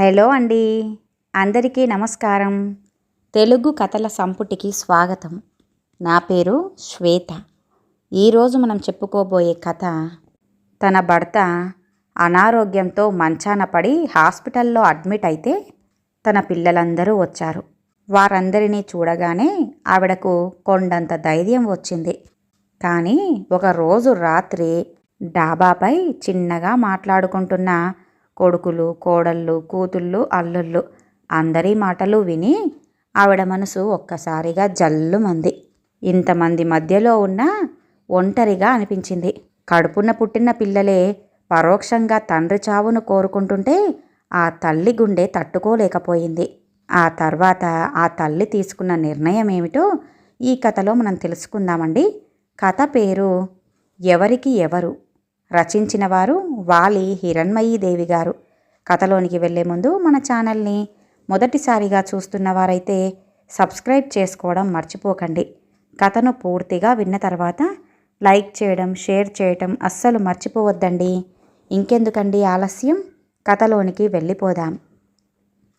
Hello అండి. అందరికీ నమస్కారం. తెలుగు కథల సంపుటికి స్వాగతం. నా పేరు శ్వేత. ఈరోజు మనం చెప్పుకోబోయే కథ తన భర్త అనారోగ్యంతో మంచాన పడి హాస్పిటల్లో అడ్మిట్ అయితే తన పిల్లలందరూ వచ్చారు. వారందరినీ చూడగానే ఆవిడకు కొండంత ధైర్యం వచ్చింది. కానీ ఒక రోజు రాత్రి డాబాపై చిన్నగా మాట్లాడుకుంటున్న కొడుకులు కోడళ్ళు కూతుళ్ళు అల్లుళ్ళు అందరి మాటలు విని ఆవిడ మనసు ఒక్కసారిగా జల్లుమంది. ఇంతమంది మధ్యలో ఉన్న ఒంటరిగా అనిపించింది. కడుపున పుట్టిన పిల్లలే పరోక్షంగా తండ్రి చావును కోరుకుంటుంటే ఆ తల్లి గుండె తట్టుకోలేకపోయింది. ఆ తర్వాత ఆ తల్లి తీసుకున్న నిర్ణయం ఏమిటో ఈ కథలో మనం తెలుసుకుందామండి. కథ పేరు ఎవరికి ఎవరు? రచించిన వారు వాలి హిరణ్మయీదేవి గారు కథలోనికి వెళ్ళే ముందు మన ఛానల్ని మొదటిసారిగా చూస్తున్న వారైతే సబ్స్క్రైబ్ చేసుకోవడం మర్చిపోకండి. కథను పూర్తిగా విన్న తర్వాత లైక్ చేయడం షేర్ చేయడం అస్సలు మర్చిపోవద్దండి. ఇంకెందుకండి ఆలస్యం? కథలోనికి వెళ్ళిపోదాం.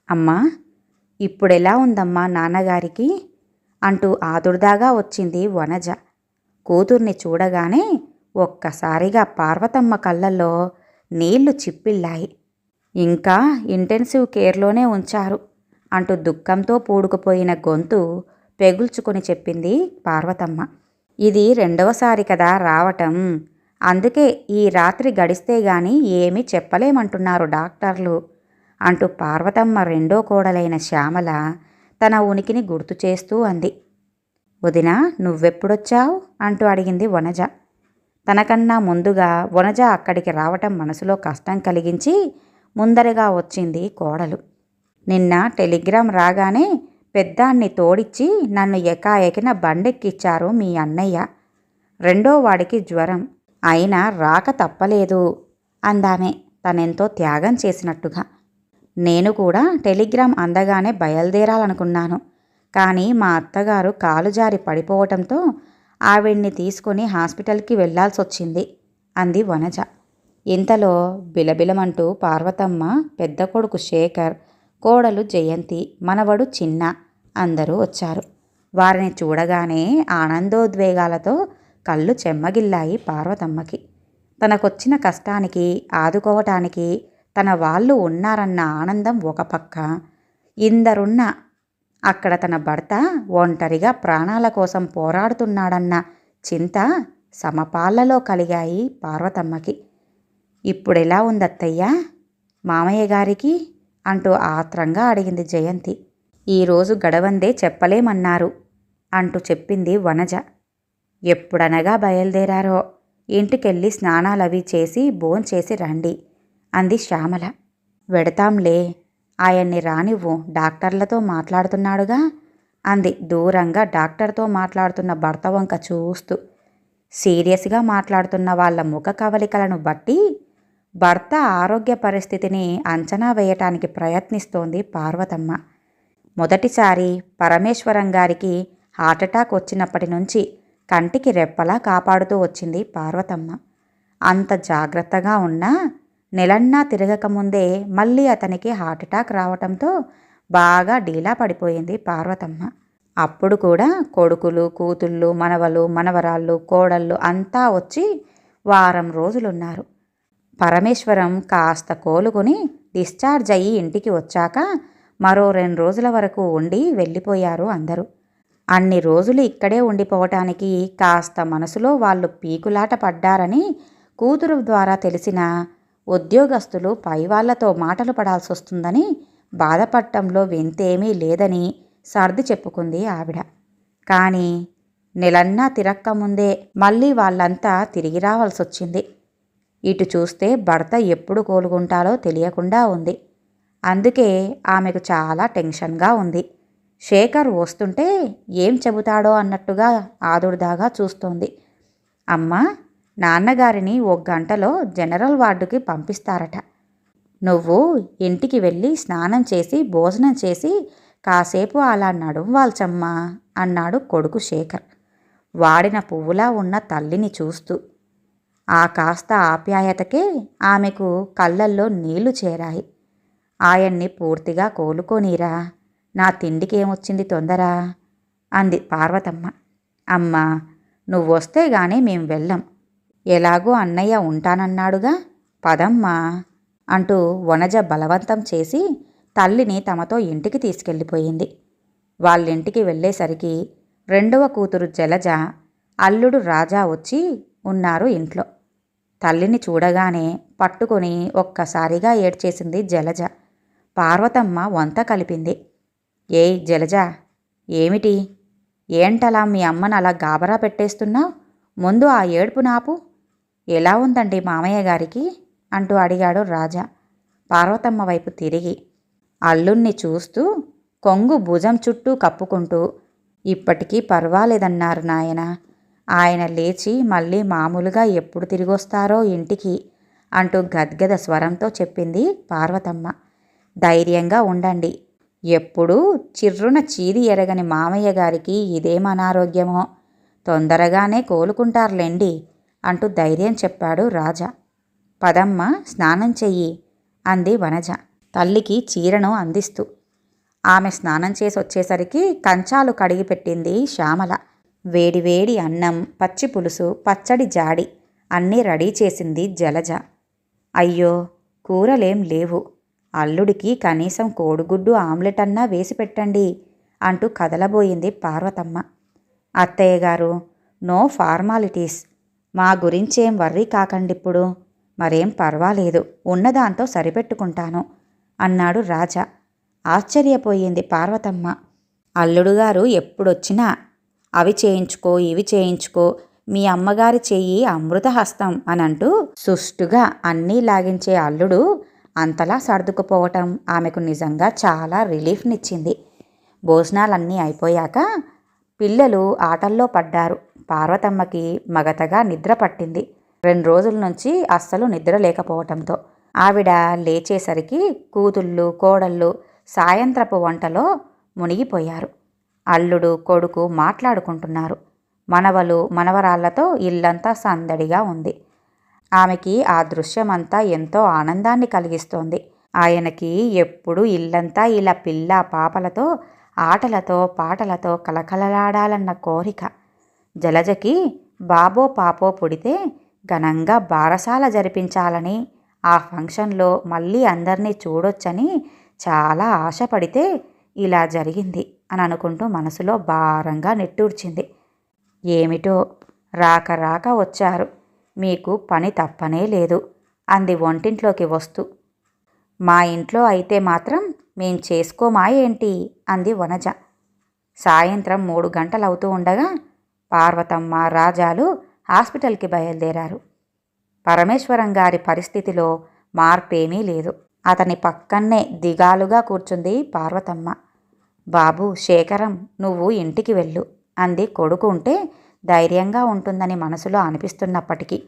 అమ్మా ఇప్పుడెలా ఉందమ్మా నాన్నగారికి? అంటూ ఆదుర్దాగా వచ్చింది వనజ. కూతుర్ని చూడగానే ఒక్కసారిగా పార్వతమ్మ కళ్ళల్లో నీళ్ళు చిప్పిల్లాయి ఇంకా ఇంటెన్సివ్ కేర్లోనే ఉంచారు అంటూ దుఃఖంతో పూడుకుపోయిన గొంతు పెగుల్చుకొని చెప్పింది పార్వతమ్మ. ఇది రెండవసారి కదా రావటం. అందుకే ఈ రాత్రి గడిస్తే గాని ఏమీ చెప్పలేమంటున్నారు డాక్టర్లు అంటూ పార్వతమ్మ రెండో కోడలైన శ్యామల తన ఉనికిని గుర్తు చేస్తూ అంది. వదిన నువ్వెప్పుడొచ్చావు? అంటూ అడిగింది వనజ. తనకన్నా ముందుగా వనజ అక్కడికి రావటం మనసులో కష్టం కలిగించి ముందరగా వచ్చింది కోడలు. నిన్న టెలిగ్రామ్ రాగానే పెద్దాన్ని తోడిచ్చి నన్ను ఎకాఎకిన బండెక్కిచ్చారు మీ అన్నయ్య. రెండో వాడికి జ్వరం. అయినా రాక తప్పలేదు అందామే. తనెంతో త్యాగం చేసినట్టుగా. నేను కూడా టెలిగ్రామ్ అందగానే బయలుదేరాలనుకున్నాను. కానీ మా అత్తగారు కాలు జారి పడిపోవటంతో ఆవిడ్ని తీసుకొని హాస్పిటల్కి వెళ్ళాల్సి వచ్చింది అంది వనజ. ఇంతలో బిలబిలమంటూ పార్వతమ్మ పెద్ద కొడుకు శేఖర్ కోడలు జయంతి మనవడు చిన్న అందరూ వచ్చారు. వారిని చూడగానే ఆనందోద్వేగాలతో కళ్ళు చెమ్మగిల్లాయి పార్వతమ్మకి. తనకొచ్చిన కష్టానికి ఆదుకోవటానికి తన వాళ్ళు ఉన్నారన్న ఆనందం ఒక పక్క ఇందరున్న అక్కడ తన భర్త ఒంటరిగా ప్రాణాల కోసం పోరాడుతున్నాడన్న చింత సమపాళ్ళలో కలిగాయి పార్వతమ్మకి. ఇప్పుడెలా ఉందత్తయ్యా? మామయ్య గారికి? అంటూ ఆత్రంగా అడిగింది జయంతి. ఈరోజు గడవందే చెప్పలేమన్నారు అంటూ చెప్పింది వనజ. ఎప్పుడనగా బయలుదేరారో? ఇంటికెళ్ళి స్నానాలవి చేసి భోంచేసి రండి అంది శ్యామల. వెడతాంలే ఆయన్ని రానివ్వు డాక్టర్లతో మాట్లాడుతున్నాడుగా? అంది దూరంగా డాక్టర్తో మాట్లాడుతున్న భర్త వంక చూస్తూ. సీరియస్గా మాట్లాడుతున్న వాళ్ళ ముఖ కవలికలను బట్టి భర్త ఆరోగ్య పరిస్థితిని అంచనా వేయటానికి ప్రయత్నిస్తోంది పార్వతమ్మ. మొదటిసారి పరమేశ్వరం గారికి హార్ట్అటాక్ వచ్చినప్పటి నుంచి కంటికి రెప్పలా కాపాడుతూ వచ్చింది పార్వతమ్మ. అంత జాగ్రత్తగా ఉన్నా నెలన్నా తిరగకముందే మళ్ళీ అతనికి హార్ట్అటాక్ రావటంతో బాగా డీలా పడిపోయింది పార్వతమ్మ. అప్పుడు కూడా కొడుకులు కూతుళ్ళు మనవలు మనవరాళ్ళు కోడళ్ళు అంతా వచ్చి వారం రోజులున్నారు. పరమేశ్వరం కాస్త కోలుకొని డిశ్చార్జ్ అయ్యి ఇంటికి వచ్చాక మరో రెండు రోజుల వరకు ఉండి వెళ్ళిపోయారు అందరూ. అన్ని రోజులు ఇక్కడే ఉండిపోవటానికి కాస్త మనసులో వాళ్ళు పీకులాట పడ్డారని కూతురు ద్వారా తెలిసిన ఉద్యోగస్తులు పైవాళ్ళతో మాటలు పడాల్సి వస్తుందని బాధపడటంలో వింతేమీ లేదని సర్ది చెప్పుకుంది ఆవిడ. కానీ నెలన్నా తిరక్కముందే మళ్ళీ వాళ్ళంతా తిరిగి రావాల్సి వచ్చింది. ఇటు చూస్తే భర్త ఎప్పుడు కోలుకుంటాలో తెలియకుండా ఉంది. అందుకే ఆమెకు చాలా టెన్షన్గా ఉంది. శేఖర్ వస్తుంటే ఏం చెబుతాడో అన్నట్టుగా ఆదుర్దాగా చూస్తోంది. అమ్మా నాన్నగారిని ఒక గంటలో జనరల్ వార్డుకి పంపిస్తారట. నువ్వు ఇంటికి వెళ్ళి స్నానం చేసి భోజనం చేసి కాసేపు అలా నడుంవాల్చమ్మా అన్నాడు కొడుకు శేఖర్. వాడిన పువ్వులా ఉన్న తల్లిని చూస్తూ. ఆ కాస్త ఆప్యాయతకే ఆమెకు కళ్ళల్లో నీళ్ళు చేరాయి. ఆయన్ని పూర్తిగా కోలుకోనీరా. నా తిండికి ఏమొచ్చింది తొందర? అంది పార్వతమ్మ. అమ్మా నువ్వొస్తే గానీ మేం వెళ్ళం. ఎలాగో అన్నయ్య ఉంటానన్నాడుగా? పదమ్మా! అంటూ వనజ బలవంతం చేసి తల్లిని తమతో ఇంటికి తీసుకెళ్ళిపోయింది. వాళ్ళింటికి వెళ్ళేసరికి రెండవ కూతురు జలజ అల్లుడు రాజా వచ్చి ఉన్నారు ఇంట్లో. తల్లిని చూడగానే పట్టుకొని ఒక్కసారిగా ఏడ్చేసింది జలజ. పార్వతమ్మ వంత కలిపింది. ఏయ్ జలజ! ఏమిటి? ఏంటలా మీ అమ్మను అలా గాబరా పెట్టేస్తున్నావు? ముందు ఆ ఏడుపు నాపు. ఎలా ఉందండి మామయ్య గారికి? అంటూ అడిగాడు రాజా. పార్వతమ్మ వైపు తిరిగి అల్లుణ్ణి చూస్తూ కొంగు భుజం చుట్టూ కప్పుకుంటూ ఇప్పటికీ పర్వాలేదన్నారు నాయన. ఆయన లేచి మళ్ళీ మామూలుగా ఎప్పుడు తిరిగొస్తారో ఇంటికి అంటూ గద్గద స్వరంతో చెప్పింది పార్వతమ్మ. ధైర్యంగా ఉండండి. ఎప్పుడూ చిర్రున చీది ఎరగని మామయ్య గారికి ఇదేం అనారోగ్యమో? తొందరగానే కోలుకుంటారులేండి. అంటూ ధైర్యం చెప్పాడు రాజా. పదమ్మ స్నానం చెయ్యి అంది వనజ. తల్లికి చీరను అందిస్తూ. ఆమె స్నానం చేసి వచ్చేసరికి కంచాలు కడిగి పెట్టింది శ్యామల. వేడివేడి అన్నం పచ్చి పులుసు పచ్చడి జాడి అన్నీ రెడీ చేసింది జలజ. అయ్యో కూరలేం లేవు. అల్లుడికి కనీసం కోడిగుడ్డు ఆమ్లెట్ అన్నా వేసి పెట్టండి అంటూ కదలబోయింది పార్వతమ్మ. అత్తయ్య గారు నో ఫార్మాలిటీస్. మా గురించేం వర్రీ కాకండి ఇప్పుడు మరేం పర్వాలేదు ఉన్నదాంతో సరిపెట్టుకుంటాను అన్నాడు రాజా. ఆశ్చర్యపోయింది పార్వతమ్మ. అల్లుడుగారు ఎప్పుడొచ్చినా అవి చేయించుకో ఇవి చేయించుకో మీ అమ్మగారి చెయ్యి అమృతహస్తం అనంటూ సుష్టుగా అన్నీ లాగించే అల్లుడు అంతలా సర్దుకుపోవటం ఆమెకు నిజంగా చాలా రిలీఫ్నిచ్చింది. భోజనాలన్నీ అయిపోయాక పిల్లలు ఆటల్లో పడ్డారు. పార్వతమ్మకి మగతగా నిద్ర పట్టింది. రెండు రోజుల నుంచి అస్సలు నిద్ర లేకపోవటంతో ఆవిడ లేచేసరికి కూతుళ్ళు కోడళ్ళు సాయంత్రపు వంటలో మునిగిపోయారు. అల్లుడు కొడుకు మాట్లాడుకుంటున్నారు. మనవలు మనవరాళ్ళతో ఇల్లంతా సందడిగా ఉంది. ఆమెకి ఆ దృశ్యమంతా ఎంతో ఆనందాన్ని కలిగిస్తోంది. ఆయనకి ఎప్పుడు ఇల్లంతా ఇలా పిల్ల పాపలతో ఆటలతో పాటలతో కలకలలాడాలన్న కోరిక జలజకి బాబో పాపో పుడితే ఘనంగా బారసాల జరిపించాలని ఆ ఫంక్షన్లో మళ్ళీ అందరినీ చూడొచ్చని చాలా ఆశపడితే ఇలా జరిగింది అని అనుకుంటూ మనసులో భారంగా నెట్టూర్చింది. ఏమిటో రాక రాక వచ్చారు. మీకు పని తప్పనే లేదు అంది వంటింట్లోకి వస్తూ. మా ఇంట్లో అయితే మాత్రం మేం చేసుకోమా ఏంటి అంది వనజ. సాయంత్రం మూడు గంటలవుతూ ఉండగా పార్వతమ్మ రాజాలు హాస్పిటల్కి బయలుదేరారు. పరమేశ్వరం గారి పరిస్థితిలో మార్పేమీ లేదు. అతని పక్కన్నే దిగాలుగా కూర్చుంది పార్వతమ్మ. బాబు శేఖరం నువ్వు ఇంటికి వెళ్ళు అంది కొడుకు ఉంటే ధైర్యంగా ఉంటుందని మనసులో అనిపిస్తున్నప్పటికీ.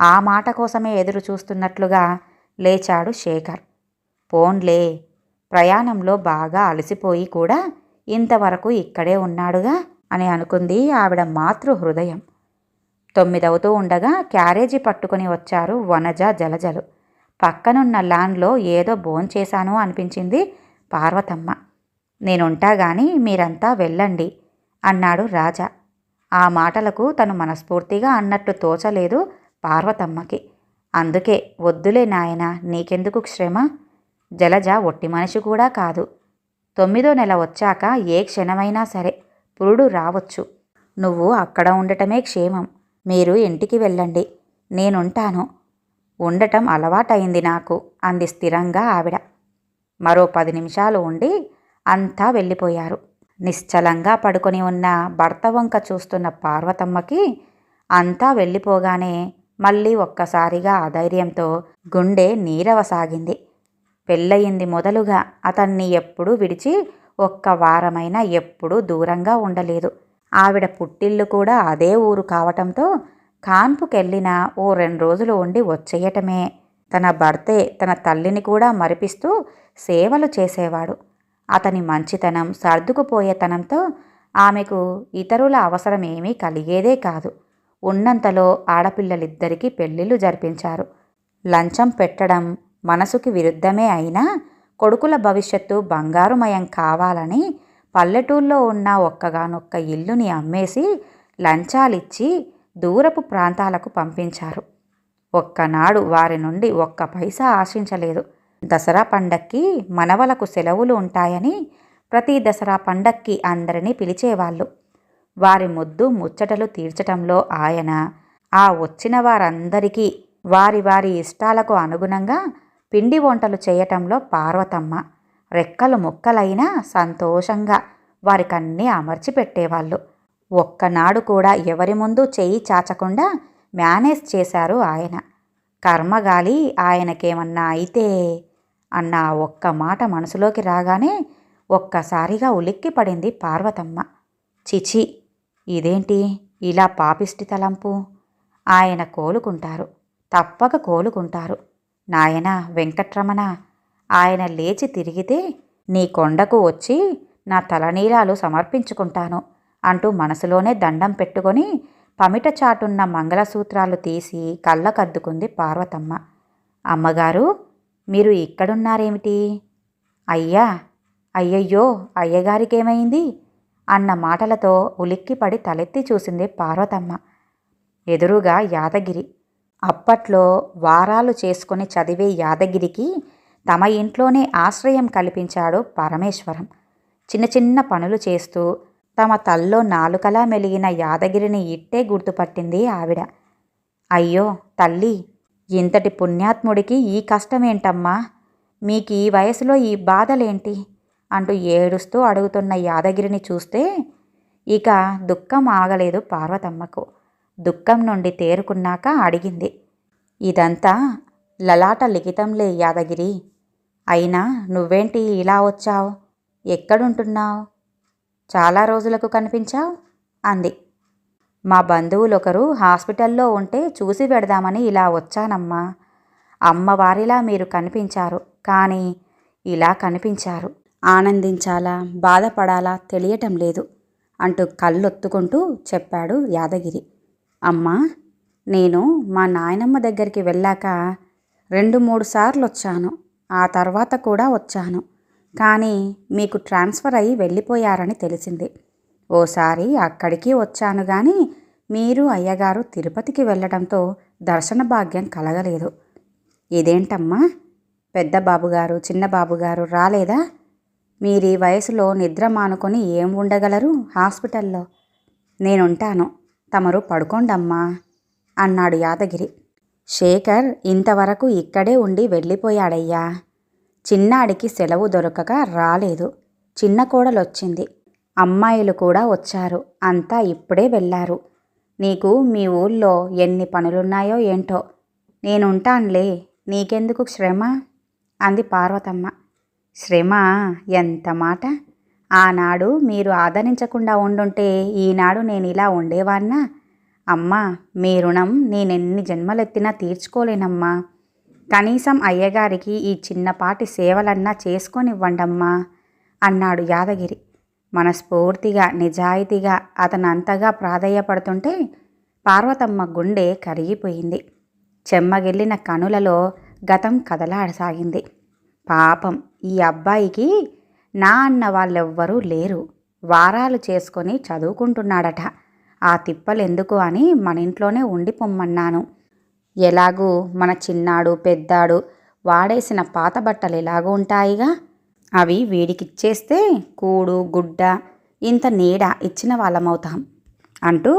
ఆ మాట కోసమే ఎదురు చూస్తున్నట్లుగా లేచాడు శేఖర్. పోన్లే ప్రయాణంలో బాగా అలసిపోయి కూడా ఇంతవరకు ఇక్కడే ఉన్నాడుగా. అని అనుకుంది ఆవిడ మాతృ హృదయం. తొమ్మిదవుతూ ఉండగా క్యారేజీ పట్టుకుని వచ్చారు వనజ జలజలు. పక్కనున్న లాన్లో ఏదో భోంచేశాను అనిపించింది పార్వతమ్మ. నేనుంటా గాని మీరంతా వెళ్ళండి అన్నాడు రాజా. ఆ మాటలకు తను మనస్ఫూర్తిగా అన్నట్టు తోచలేదు పార్వతమ్మకి. అందుకే వద్దులే నాయనా నీకెందుకు శ్రమ జలజ ఒట్టి మనిషి కూడా కాదు. తొమ్మిదో నెల వచ్చాక ఏ క్షణమైనా సరే పురుడు రావచ్చు. నువ్వు అక్కడ ఉండటమే క్షేమం. మీరు ఇంటికి వెళ్ళండి. నేనుంటాను. ఉండటం అలవాటైంది నాకు అంది స్థిరంగా ఆవిడ. మరో పది నిమిషాలు ఉండి అంతా వెళ్ళిపోయారు. నిశ్చలంగా పడుకొని ఉన్న భర్త వంక చూస్తున్న పార్వతమ్మకి అంతా వెళ్ళిపోగానే మళ్ళీ ఒక్కసారిగా అధైర్యంతో గుండె నీరవసాగింది. పెళ్ళయింది మొదలుగా అతన్ని ఎప్పుడూ విడిచి ఒక్క వారమైనా ఎప్పుడూ దూరంగా ఉండలేదు. ఆవిడ పుట్టిల్లు కూడా అదే ఊరు కావటంతో కాన్పుకెళ్ళినా ఓ రెండు రోజులు ఉండి వచ్చేయటమే. తన భర్తే తన తల్లిని కూడా మరిపిస్తూ సేవలు చేసేవాడు. అతని మంచితనం సర్దుకుపోయేతనంతో ఆమెకు ఇతరుల అవసరం ఏమీ కలిగేదే కాదు. ఉన్నంతలో ఆడపిల్లలిద్దరికీ పెళ్ళిళ్ళు జరిపించారు. లంచం పెట్టడం మనసుకి విరుద్ధమే అయినా కొడుకుల భవిష్యత్తు బంగారుమయం కావాలని పల్లెటూళ్ళలో ఉన్న ఒక్కగానొక్క ఇల్లుని అమ్మేసి లంచాలిచ్చి దూరపు ప్రాంతాలకు పంపించారు. ఒక్కనాడు వారి నుండి ఒక్క పైసా ఆశించలేదు. దసరా పండక్కి మనవలకు సెలవులు ఉంటాయని ప్రతి దసరా పండక్కి అందరినీ పిలిచేవాళ్ళు. వారి ముద్దు ముచ్చటలు తీర్చటంలో ఆయన ఆ వచ్చిన వారందరికీ వారి వారి ఇష్టాలకు అనుగుణంగా పిండి వంటలు చేయటంలో పార్వతమ్మ రెక్కలు ముక్కలైనా సంతోషంగా వారికన్నీ అమర్చి పెట్టేవాళ్ళు ఒక్కనాడు కూడా ఎవరి ముందు చేయి చాచకుండా మేనేజ్ చేశారు ఆయన. కర్మగాలి ఆయనకేమన్నా అయితే అన్న ఒక్క మాట మనసులోకి రాగానే ఒక్కసారిగా ఉలిక్కి పడింది పార్వతమ్మ. చిచి ఇదేంటి? ఇలా పాపిష్టి తలంపు? ఆయన కోలుకుంటారు. తప్పక కోలుకుంటారు. నాయన వెంకట్రమణ ఆయన లేచి తిరిగితే నీ కొండకు వచ్చి నా తలనీలాలు సమర్పించుకుంటాను అంటూ మనసులోనే దండం పెట్టుకొని పమిట చాటున్న మంగళసూత్రాలు తీసి కళ్ళకద్దుకుంది పార్వతమ్మ. అమ్మగారు మీరు ఇక్కడున్నారేమిటి? అయ్యా అయ్యయ్యో అయ్యగారికేమైంది? అన్న మాటలతో ఉలిక్కిపడి తలెత్తి చూసింది పార్వతమ్మ. ఎదురుగా యాదగిరి అప్పట్లో వారాలు చేసుకుని చదివే యాదగిరికి తమ ఇంట్లోనే ఆశ్రయం కల్పించాడు పరమేశ్వరం. చిన్న చిన్న పనులు చేస్తూ తమ తల్లో నాలుకలా మెలిగిన యాదగిరిని ఇట్టే గుర్తుపట్టింది ఆవిడ. అయ్యో తల్లి ఇంతటి పుణ్యాత్ముడికి ఈ కష్టమేంటమ్మా? మీకు ఈ వయసులో ఈ బాధలేంటి? అంటూ ఏడుస్తూ అడుగుతున్న యాదగిరిని చూస్తే ఇక దుఃఖం ఆగలేదు పార్వతమ్మకు. దుఃఖం నుండి తేరుకున్నాక అడిగింది. ఇదంతా లలాట లిఖితంలే యాదగిరి. అయినా నువ్వేంటి ఇలా వచ్చావు? ఎక్కడుంటున్నావు? చాలా రోజులకు కనిపించావు? అంది. మా బంధువులు ఒకరు హాస్పిటల్లో ఉంటే చూసి పెడదామని ఇలా వచ్చానమ్మా. అమ్మవారిలా మీరు కనిపించారు. కానీ ఇలా కనిపించారు. ఆనందించాలా? బాధపడాలా? తెలియటం లేదు. అంటూ కళ్ళొత్తుకుంటూ చెప్పాడు యాదగిరి. అమ్మా నేను మా నాయనమ్మ దగ్గరికి వెళ్ళాక రెండు మూడు సార్లు వచ్చాను. ఆ తర్వాత కూడా వచ్చాను. కానీ మీకు ట్రాన్స్ఫర్ అయ్యి వెళ్ళిపోయారని తెలిసింది. ఓసారి అక్కడికి వచ్చాను కానీ మీరు అయ్యగారు తిరుపతికి వెళ్ళడంతో దర్శన భాగ్యం కలగలేదు. ఇదేంటమ్మా? పెద్ద బాబుగారు చిన్న బాబుగారు రాలేదా? మీరు వయసులో నిద్ర మానుకొని ఏం ఉండగలరు హాస్పిటల్లో? నేనుంటాను. తమరు పడుకోండమ్మా అన్నాడు యాదగిరి. శేఖర్ ఇంతవరకు ఇక్కడే ఉండి వెళ్ళిపోయాడయ్యా. చిన్నాడికి సెలవు దొరకక రాలేదు. చిన్న కోడలొచ్చింది. అమ్మాయిలు కూడా వచ్చారు. అంతా ఇప్పుడే వెళ్ళారు. నీకు మీ ఊళ్ళో ఎన్ని పనులున్నాయో ఏంటో. నేనుంటాన్లే. నీకెందుకు శ్రమ? అంది పార్వతమ్మ. శ్రమ? ఎంత మాట? ఆనాడు మీరు ఆదరించకుండా ఉండుంటే ఈనాడు నేను ఇలా ఉండేవాన్నా అమ్మా మీ రుణం నేనెన్ని జన్మలెత్తినా తీర్చుకోలేనమ్మా. కనీసం అయ్యగారికి ఈ చిన్నపాటి సేవలన్నా చేసుకొనివ్వండమ్మా అన్నాడు యాదగిరి. మనస్ఫూర్తిగా నిజాయితీగా అతను అంతగా ప్రాధేయపడుతుంటే పార్వతమ్మ గుండె కరిగిపోయింది. చెమ్మగిల్లిన కనులలో గతం కదలాడసాగింది. పాపం ఈ అబ్బాయికి నా అన్న వాళ్ళెవ్వరూ లేరు. వారాలు చేసుకొని చదువుకుంటున్నాడట. ఆ తిప్పలెందుకు అని మన ఇంట్లోనే ఉండిపోమ్మన్నాను. ఎలాగూ మన చిన్నాడు పెద్దాడు వాడేసిన పాత బట్టలు ఎలాగూ ఉంటాయిగా? అవి వీడికిచ్చేస్తే కూడు గుడ్డ ఇంత నీడ ఇచ్చిన వాళ్ళమవుతాం అంటూ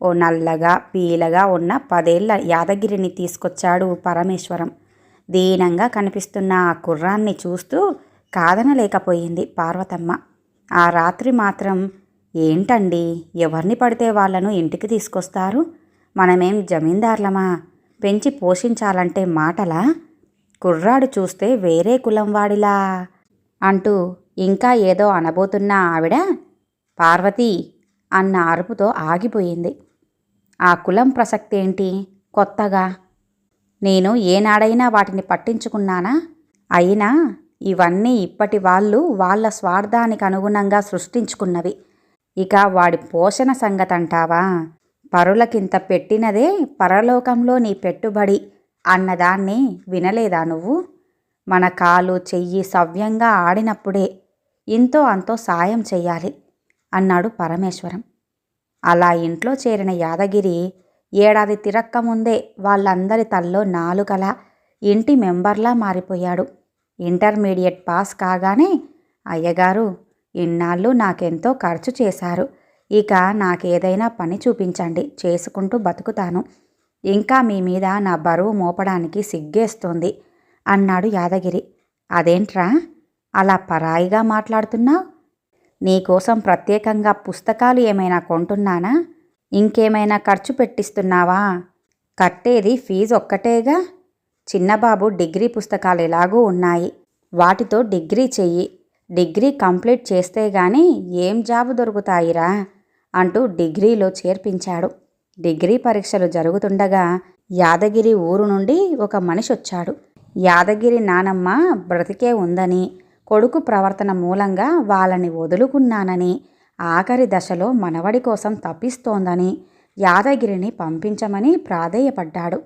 ఓ నల్లగా పీలగా ఉన్న పదేళ్ళ యాదగిరిని తీసుకొచ్చాడు పరమేశ్వరం. దీనంగా కనిపిస్తున్న ఆ కుర్రాన్ని చూస్తూ కాదనలేకపోయింది పార్వతమ్మ. ఆ రాత్రి మాత్రం ఏంటండి? ఎవరిని పడితే వాళ్ళను ఇంటికి తీసుకొస్తారు? మనమేం జమీందార్లమా? పెంచి పోషించాలంటే మాటలా? కుర్రాడు చూస్తే వేరే కులం వాడిలా? అంటూ ఇంకా ఏదో అనబోతున్న ఆవిడ పార్వతి అన్న అరుపుతో ఆగిపోయింది. ఆ కులం ప్రసక్తి ఏంటి? కొత్తగా? నేను ఏనాడైనా వాటిని పట్టించుకున్నానా? అయినా ఇవన్నీ ఇప్పటి వాళ్ళు వాళ్ళ స్వార్థానికి అనుగుణంగా సృష్టించుకున్నవి. ఇక వాడి పోషణ సంగతంటావా? పరులకింత పెట్టినదే పరలోకంలో నీ పెట్టుబడి అన్నదాన్ని వినలేదా నువ్వు? మన కాలు చెయ్యి సవ్యంగా ఆడినప్పుడే ఇంతో అంతో సాయం చెయ్యాలి అన్నాడు పరమేశ్వరం. అలా ఇంట్లో చేరిన యాదగిరి ఏడాది తిరక్క ముందే వాళ్ళందరి తల్లో నాలుగలా ఇంటి మెంబర్లా మారిపోయాడు. ఇంటర్మీడియట్ పాస్ కాగానే అయ్యగారు ఇన్నాళ్ళు నాకెంతో ఖర్చు చేశారు. ఇక నాకేదైనా పని చూపించండి చేసుకుంటూ బతుకుతాను. ఇంకా మీ మీద నా బరువు మోపడానికి సిగ్గేస్తోంది అన్నాడు యాదగిరి. అదేంట్రా? అలా పరాయిగా మాట్లాడుతున్నావు? నీకోసం ప్రత్యేకంగా పుస్తకాలు ఏమైనా కొంటున్నానా? ఇంకేమైనా ఖర్చు పెట్టిస్తున్నావా? కట్టేది ఫీజు ఒక్కటేగా? చిన్నబాబు డిగ్రీ పుస్తకాలు ఎలాగూ ఉన్నాయి? వాటితో డిగ్రీ చెయ్యి. డిగ్రీ కంప్లీట్ చేస్తే గాని ఏం జాబు దొరుకుతాయిరా? అంటూ డిగ్రీలో చేర్పించాడు. డిగ్రీ పరీక్షలు జరుగుతుండగా యాదగిరి ఊరు నుండి ఒక మనిషి వచ్చాడు యాదగిరి నానమ్మ బ్రతికే ఉందని కొడుకు ప్రవర్తన మూలంగా వాళ్ళని వదులుకున్నానని ఆఖరి దశలో మనవడి కోసం తప్పిస్తోందని యాదగిరిని పంపించమని ప్రాధేయపడ్డాడు.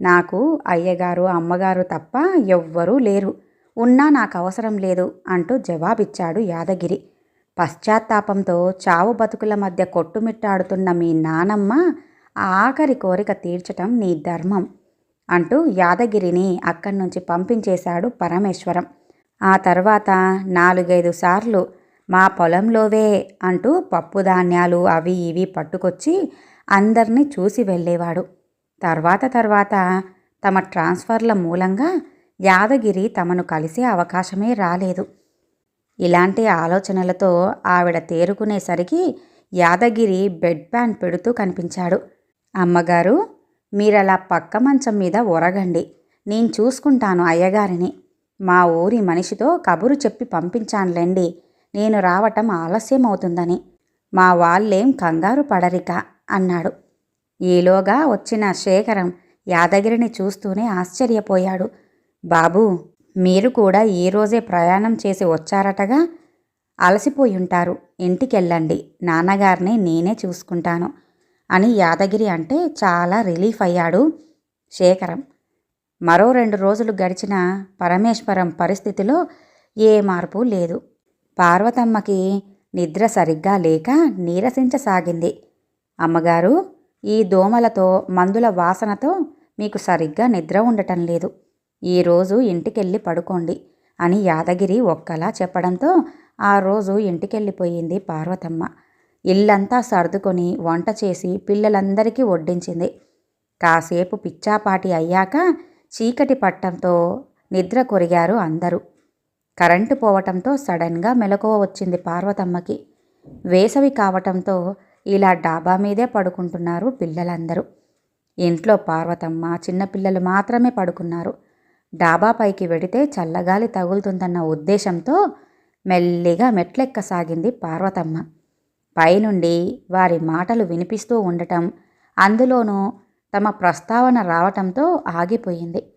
నాకు అయ్యగారు అమ్మగారు తప్ప ఎవ్వరూ లేరు. ఉన్నా నాకు అవసరం లేదు అంటూ జవాబిచ్చాడు యాదగిరి. పశ్చాత్తాపంతో చావు బతుకుల మధ్య కొట్టుమిట్టాడుతున్న మీ నానమ్మ ఆఖరి కోరిక తీర్చటం నీ ధర్మం అంటూ యాదగిరిని అక్కడి నుంచి పంపించేశాడు పరమేశ్వరం. ఆ తర్వాత నాలుగైదు సార్లు మా పొలంలోవే అంటూ పప్పు ధాన్యాలు అవి ఇవి పట్టుకొచ్చి అందరినీ చూసి వెళ్ళేవాడు. తర్వాత తర్వాత తమ ట్రాన్స్ఫర్ల మూలంగా యాదగిరి తమను కలిసే అవకాశమే రాలేదు. ఇలాంటి ఆలోచనలతో ఆవిడ తేరుకునేసరికి యాదగిరి బెడ్ ప్యాన్ పెడుతూ కనిపించాడు. అమ్మగారు మీరలా పక్క మంచం మీద ఒరగండి. నేను చూసుకుంటాను అయ్యగారిని. మా ఊరి మనిషితో కబురు చెప్పి పంపించానులేండి. నేను రావటం ఆలస్యం అవుతుందని మా వాళ్ళేం కంగారు పడరిక అన్నాడు. ఈలోగా వచ్చిన శేఖరం యాదగిరిని చూస్తూనే ఆశ్చర్యపోయాడు. బాబూ మీరు కూడా ఈ రోజే ప్రయాణం చేసి వచ్చారటగా? అలసిపోయి ఉంటారు ఇంటికెళ్ళండి. నాన్నగారిని నేనే చూసుకుంటాను అని యాదగిరి అంటే చాలా రిలీఫ్ అయ్యాడు శేఖరం. మరో రెండు రోజులు గడిచిన పరమేశ్వరం పరిస్థితిలో ఏ మార్పు లేదు. పార్వతమ్మకి నిద్ర సరిగ్గా లేక నీరసించసాగింది. అమ్మగారు ఈ దోమలతో మందుల వాసనతో మీకు సరిగ్గా నిద్ర ఉండటం లేదు. ఈరోజు ఇంటికెళ్ళి పడుకోండి అని యాదగిరి ఒక్కలా చెప్పడంతో ఆ రోజు ఇంటికెళ్ళిపోయింది పార్వతమ్మ. ఇల్లంతా సర్దుకొని వంట చేసి పిల్లలందరికీ వడ్డించింది. కాసేపు పిచ్చాపాటి అయ్యాక చీకటి పట్టంతో నిద్ర కొరిగారు అందరూ. కరెంటు పోవటంతో సడన్గా మెలకువ వచ్చింది పార్వతమ్మకి. వేసవి కావటంతో ఇలా డాబా మీదే పడుకుంటున్నారు పిల్లలందరూ. ఇంట్లో పార్వతమ్మ చిన్నపిల్లలు మాత్రమే పడుకున్నారు. డాబా పైకి వెడితే చల్లగాలి తగులుతుందన్న ఉద్దేశంతో మెల్లిగా మెట్లెక్కసాగింది పార్వతమ్మ. పైనుండి వారి మాటలు వినిపిస్తూ ఉండటం అందులోనూ తమ ప్రస్తావన రావటంతో ఆగిపోయింది.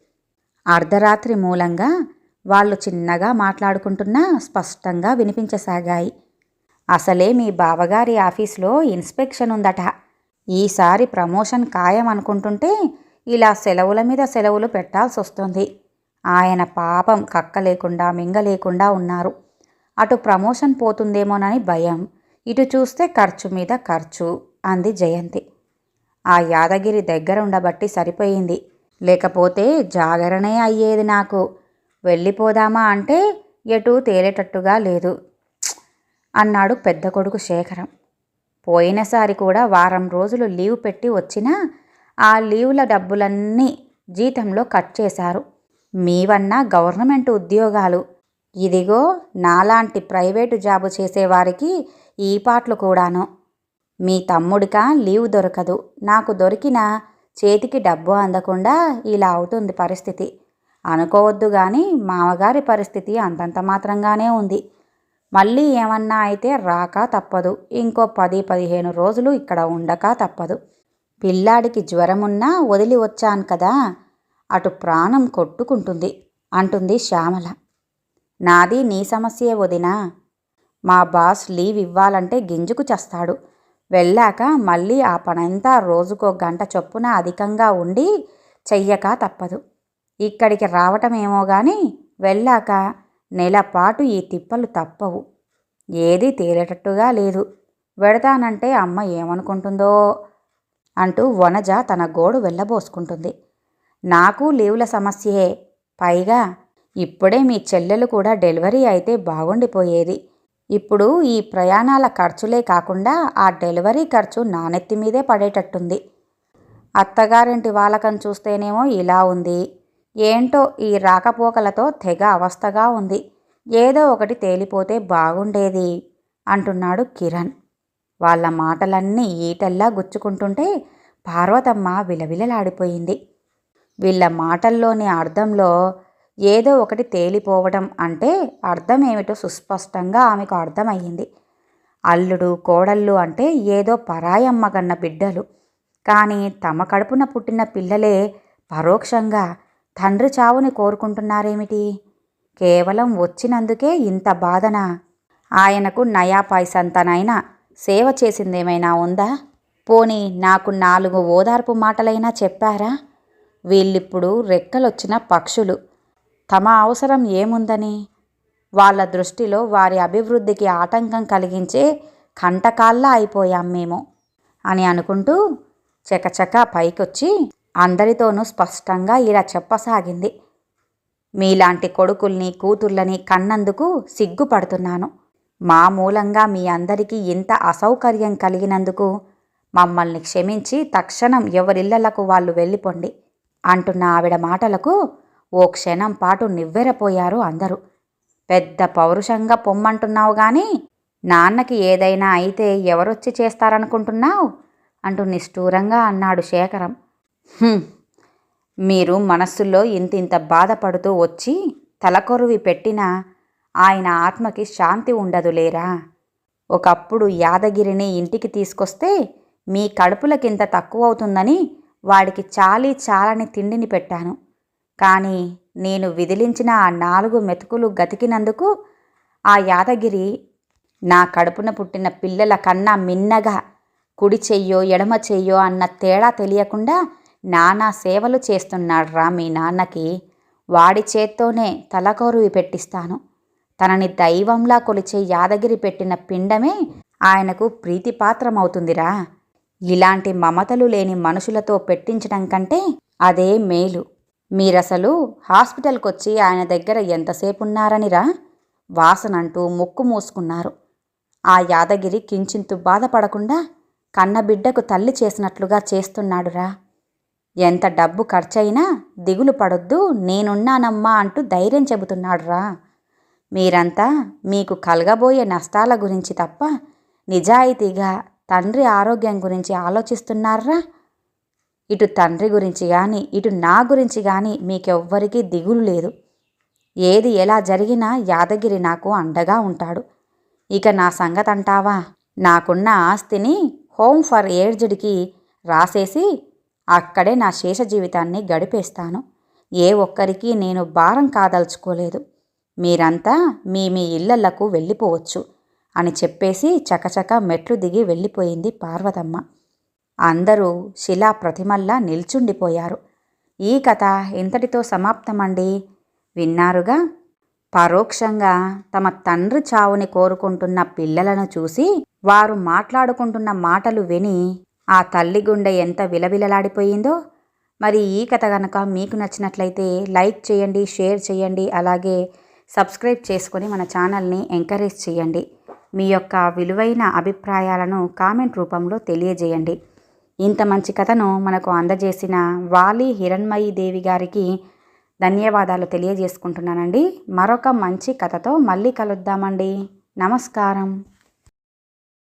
అర్ధరాత్రి మూలంగా వాళ్ళు చిన్నగా మాట్లాడుకుంటున్నా స్పష్టంగా వినిపించసాగాయి. అసలే మీ బావగారి ఆఫీస్లో ఇన్స్పెక్షన్ ఉందట. ఈసారి ప్రమోషన్ ఖాయం అనుకుంటుంటే ఇలా సెలవుల మీద సెలవులు పెట్టాల్సి వస్తుంది ఆయన పాపం కక్క లేకుండా మింగ లేకుండా ఉన్నారు. అటు ప్రమోషన్ పోతుందేమోనని భయం. ఇటు చూస్తే ఖర్చు మీద ఖర్చు అంది జయంతి. ఆ యాదగిరి దగ్గర ఉండబట్టి సరిపోయింది. లేకపోతే జాగరణే అయ్యేది నాకు. వెళ్ళిపోదామా అంటే ఎటు తేలేటట్టుగా లేదు. అన్నాడు పెద్ద కొడుకు శేఖరం. పోయినసారి కూడా వారం రోజులు లీవ్ పెట్టి వచ్చినా ఆ లీవుల డబ్బులన్నీ జీతంలో కట్ చేశారు. మీవన్నా గవర్నమెంట్ ఉద్యోగాలు. ఇదిగో నాలాంటి ప్రైవేటు జాబు చేసేవారికి ఈ పాటలు కూడాను. మీ తమ్ముడికా లీవ్ దొరకదు. నాకు దొరికిన చేతికి డబ్బు అందకుండా ఇలా అవుతుంది పరిస్థితి. అనుకోవద్దు కానీ మామగారి పరిస్థితి అంతంత మాత్రంగానే ఉంది. మళ్ళీ ఏమన్నా అయితే రాక తప్పదు. ఇంకో పది పదిహేను రోజులు ఇక్కడ ఉండక తప్పదు. పిల్లాడికి జ్వరమున్నా వదిలి వచ్చాను కదా అటు ప్రాణం కొట్టుకుంటుంది అంటుంది శ్యామల. నాది నీ సమస్యే వదినా. మా బాస్ లీవ్ ఇవ్వాలంటే గింజుకు చస్తాడు. వెళ్ళాక మళ్ళీ ఆ పనంతా రోజుకో గంట చొప్పున అధికంగా ఉండి చెయ్యక తప్పదు. ఇక్కడికి రావటమేమో కానీ వెళ్ళాక నెలపాటు ఈ తిప్పలు తప్పవు. ఏదీ తేలేటట్టుగా లేదు. వెడతానంటే అమ్మ ఏమనుకుంటుందో? అంటూ వనజ తన గోడు వెళ్ళబోసుకుంటుంది. నాకు లీవుల సమస్యే. పైగా ఇప్పుడే మీ చెల్లెలు కూడా డెలివరీ అయితే బాగుండిపోయేది. ఇప్పుడు ఈ ప్రయాణాల ఖర్చులే కాకుండా ఆ డెలివరీ ఖర్చు నానెత్తి మీదే పడేటట్టుంది. అత్తగారింటి వాళ్ళకని చూస్తేనేమో ఇలా ఉంది. ఏంటో ఈ రాకపోకలతో తెగ అవస్థగా ఉంది. ఏదో ఒకటి తేలిపోతే బాగుండేది అంటున్నాడు కిరణ్. వాళ్ళ మాటలన్నీ ఈటల్లా గుచ్చుకుంటుంటే పార్వతమ్మ విలవిలలాడిపోయింది. వీళ్ళ మాటల్లోని అర్థంలో ఏదో ఒకటి తేలిపోవడం అంటే అర్థం ఏమిటో సుస్పష్టంగా ఆమెకు అర్థమయ్యింది. అల్లుడు కోడళ్ళు అంటే ఏదో పరాయమ్మ కన్న బిడ్డలు. కానీ తమ కడుపున పుట్టిన పిల్లలే పరోక్షంగా తండ్రి చావుని కోరుకుంటున్నారేమిటి? కేవలం వచ్చినందుకే ఇంత బాధన? ఆయనకు నయా పైసంతనైనా సేవ చేసిందేమైనా ఉందా? పోనీ నాకు నాలుగు ఓదార్పు మాటలైనా చెప్పారా? వీళ్ళిప్పుడు రెక్కలొచ్చిన పక్షులు. తమ అవసరం ఏముందని? వాళ్ళ దృష్టిలో వారి అభివృద్ధికి ఆటంకం కలిగించే కంటకాల్లా అయిపోయాం మేము అని అనుకుంటూ చకచక పైకొచ్చి అందరితోనూ స్పష్టంగా ఇలా చెప్పసాగింది. మీలాంటి కొడుకుల్ని కూతుర్లని కన్నందుకు సిగ్గుపడుతున్నాను. మా మూలంగా మీ అందరికీ ఇంత అసౌకర్యం కలిగినందుకు మమ్మల్ని క్షమించి తక్షణం ఎవరిళ్ళకు వాళ్ళు వెళ్ళిపోండి అంటున్న ఆవిడ మాటలకు ఓ క్షణం పాటు నివ్వెరపోయారు అందరూ. పెద్ద పౌరుషంగా పొమ్మంటున్నావు గాని నాన్నకి ఏదైనా అయితే ఎవరొచ్చి చేస్తారనుకుంటున్నావు? అంటూ నిష్ఠూరంగా అన్నాడు శేఖరం. మీరు మనస్సులో ఇంత ఇంత బాధపడుతూ వచ్చి తలకొరువి పెట్టినా ఆయన ఆత్మకి శాంతి ఉండదు లేరా? ఒకప్పుడు యాదగిరిని ఇంటికి తీసుకొస్తే మీ కడుపులకింత తక్కువ అవుతుందని వాడికి చాలీ చాలని తిండిని పెట్టాను. కానీ నేను విదిలించిన ఆ నాలుగు మెతుకులు గతికినందుకు ఆ యాదగిరి నా కడుపున పుట్టిన పిల్లల కన్నా మిన్నగా కుడి చెయ్యో ఎడమ చెయ్యో అన్న తేడా తెలియకుండా నానా సేవలు చేస్తున్నాడ్రా మీ నాన్నకి. వాడి చేత్తోనే తలకొరువి పెట్టిస్తాను. తనని దైవంలా కొలిచే యాదగిరి పెట్టిన పిండమే ఆయనకు ప్రీతిపాత్రమవుతుందిరా. ఇలాంటి మమతలు లేని మనుషులతో పెట్టించడం కంటే అదే మేలు. మీరసలు హాస్పిటల్కొచ్చి ఆయన దగ్గర ఎంతసేపు ఉన్నారనిరా వాసనంటూ ముక్కు మూసుకున్నారు. ఆ యాదగిరి కించింతు బాధపడకుండా కన్నబిడ్డకు తల్లి చేసినట్లుగా చేస్తున్నాడురా. ఎంత డబ్బు ఖర్చయినా దిగులు పడొద్దు నేనున్నానమ్మా అంటూ ధైర్యం చెబుతున్నాడురా. మీరంతా మీకు కలగబోయే నష్టాల గురించి తప్ప నిజాయితీగా తండ్రి ఆరోగ్యం గురించి ఆలోచిస్తున్నారా? ఇటు తండ్రి గురించి కానీ ఇటు నా గురించి కానీ మీకెవ్వరికీ దిగులు లేదు. ఏది ఎలా జరిగినా యాదగిరి నాకు అండగా ఉంటాడు. ఇక నా సంగతి అంటావా నాకున్న ఆస్తిని హోమ్ ఫర్ ఏజ్డ్కి రాసేసి అక్కడే నా శేష జీవితాన్ని గడిపేస్తాను. ఏ ఒక్కరికి నేను భారం కాదలుచుకోలేదు. మీరంతా మీ మీ ఇళ్ళలకు వెళ్ళిపోవచ్చు అని చెప్పేసి చకచక మెట్లు దిగి వెళ్ళిపోయింది పార్వతమ్మ. అందరూ శిలా ప్రతిమల్లా నిల్చుండిపోయారు. ఈ కథ ఇంతటితో సమాప్తమండి. విన్నారుగా? పరోక్షంగా తమ తండ్రి చావుని కోరుకుంటున్న పిల్లలను చూసి వారు మాట్లాడుకుంటున్న మాటలు విని ఆ తల్లి గుండె ఎంత విలవిలలాడిపోయిందో? మరి ఈ కథ కనుక మీకు నచ్చినట్లయితే లైక్ చేయండి షేర్ చేయండి అలాగే సబ్స్క్రైబ్ చేసుకొని మన ఛానల్ని ఎంకరేజ్ చేయండి. మీ యొక్క విలువైన అభిప్రాయాలను కామెంట్ రూపంలో తెలియజేయండి. ఇంత మంచి కథను మనకు అందజేసిన వాలి హిరణ్మయి దేవి గారికి ధన్యవాదాలు తెలియజేసుకుంటున్నానండి. మరొక మంచి కథతో మళ్ళీ కలుద్దామండి. నమస్కారం.